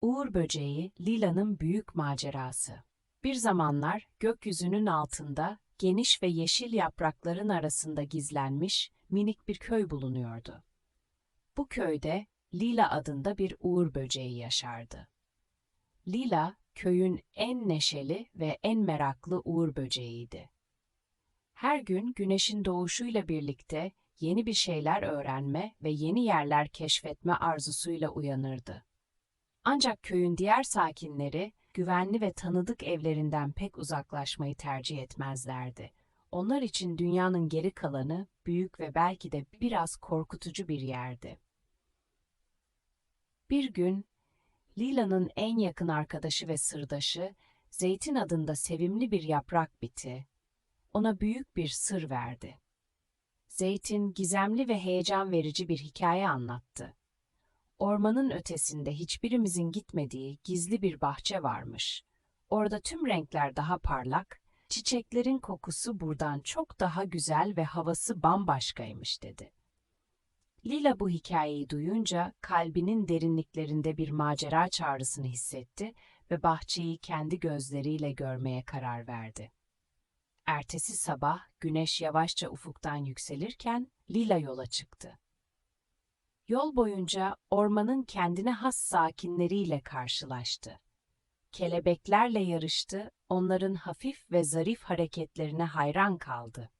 Uğur Böceği, Lila'nın büyük macerası. Bir zamanlar gökyüzünün altında, geniş ve yeşil yaprakların arasında gizlenmiş minik bir köy bulunuyordu. Bu köyde Lila adında bir uğur böceği yaşardı. Lila, köyün en neşeli ve en meraklı uğur böceğiydi. Her gün güneşin doğuşuyla birlikte yeni bir şeyler öğrenme ve yeni yerler keşfetme arzusuyla uyanırdı. Ancak köyün diğer sakinleri güvenli ve tanıdık evlerinden pek uzaklaşmayı tercih etmezlerdi. Onlar için dünyanın geri kalanı büyük ve belki de biraz korkutucu bir yerdi. Bir gün Lila'nın en yakın arkadaşı ve sırdaşı Zeytin adında sevimli bir yaprak biti. Ona büyük bir sır verdi. Zeytin gizemli ve heyecan verici bir hikaye anlattı. Ormanın ötesinde hiçbirimizin gitmediği gizli bir bahçe varmış. Orada tüm renkler daha parlak, çiçeklerin kokusu buradan çok daha güzel ve havası bambaşkaymış dedi. Lila bu hikayeyi duyunca kalbinin derinliklerinde bir macera çağrısını hissetti ve bahçeyi kendi gözleriyle görmeye karar verdi. Ertesi sabah güneş yavaşça ufuktan yükselirken Lila yola çıktı. Yol boyunca ormanın kendine has sakinleriyle karşılaştı. Kelebeklerle yarıştı, onların hafif ve zarif hareketlerine hayran kaldı.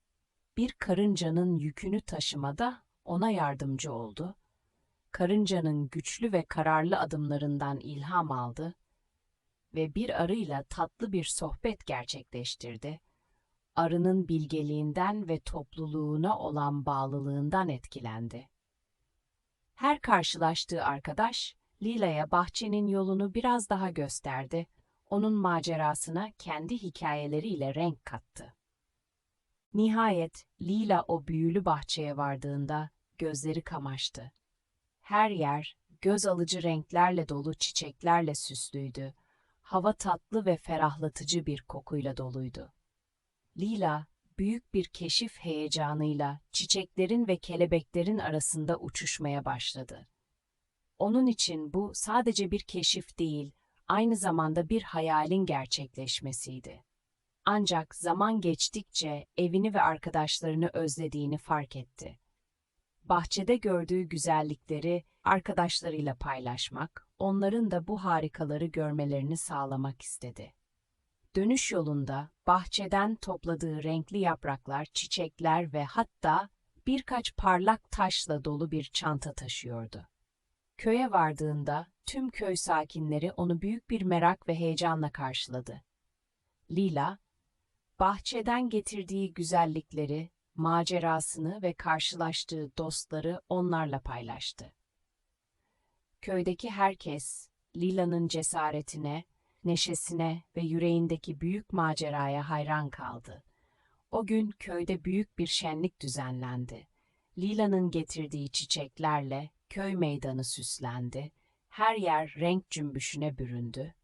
Bir karıncanın yükünü taşımada ona yardımcı oldu. Karıncanın güçlü ve kararlı adımlarından ilham aldı ve bir arıyla tatlı bir sohbet gerçekleştirdi. Arının bilgeliğinden ve topluluğuna olan bağlılığından etkilendi. Her karşılaştığı arkadaş, Lila'ya bahçenin yolunu biraz daha gösterdi, onun macerasına kendi hikayeleriyle renk kattı. Nihayet Lila o büyülü bahçeye vardığında gözleri kamaştı. Her yer göz alıcı renklerle dolu çiçeklerle süslüydü. Hava tatlı ve ferahlatıcı bir kokuyla doluydu. Lila, büyük bir keşif heyecanıyla çiçeklerin ve kelebeklerin arasında uçuşmaya başladı. Onun için bu sadece bir keşif değil, aynı zamanda bir hayalin gerçekleşmesiydi. Ancak zaman geçtikçe evini ve arkadaşlarını özlediğini fark etti. Bahçede gördüğü güzellikleri arkadaşlarıyla paylaşmak, onların da bu harikaları görmelerini sağlamak istedi. Dönüş yolunda bahçeden topladığı renkli yapraklar, çiçekler ve hatta birkaç parlak taşla dolu bir çanta taşıyordu. Köye vardığında tüm köy sakinleri onu büyük bir merak ve heyecanla karşıladı. Lila, bahçeden getirdiği güzellikleri, macerasını ve karşılaştığı dostları onlarla paylaştı. Köydeki herkes Lila'nın cesaretine, neşesine ve yüreğindeki büyük maceraya hayran kaldı. O gün köyde büyük bir şenlik düzenlendi. Lila'nın getirdiği çiçeklerle köy meydanı süslendi, her yer renk cümbüşüne büründü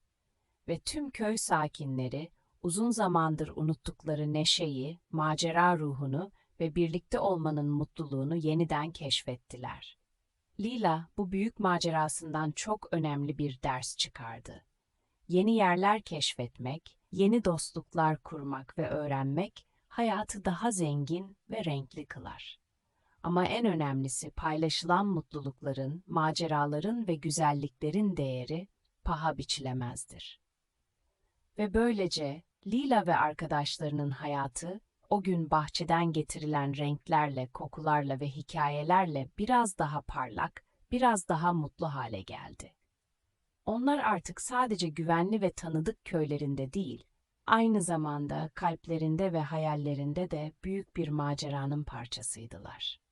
ve tüm köy sakinleri uzun zamandır unuttukları neşeyi, macera ruhunu ve birlikte olmanın mutluluğunu yeniden keşfettiler. Lila bu büyük macerasından çok önemli bir ders çıkardı. Yeni yerler keşfetmek, yeni dostluklar kurmak ve öğrenmek hayatı daha zengin ve renkli kılar. Ama en önemlisi paylaşılan mutlulukların, maceraların ve güzelliklerin değeri paha biçilemezdir. Ve böylece Lila ve arkadaşlarının hayatı o gün bahçeden getirilen renklerle, kokularla ve hikayelerle biraz daha parlak, biraz daha mutlu hale geldi. Onlar artık sadece güvenli ve tanıdık köylerinde değil, aynı zamanda kalplerinde ve hayallerinde de büyük bir maceranın parçasıydılar.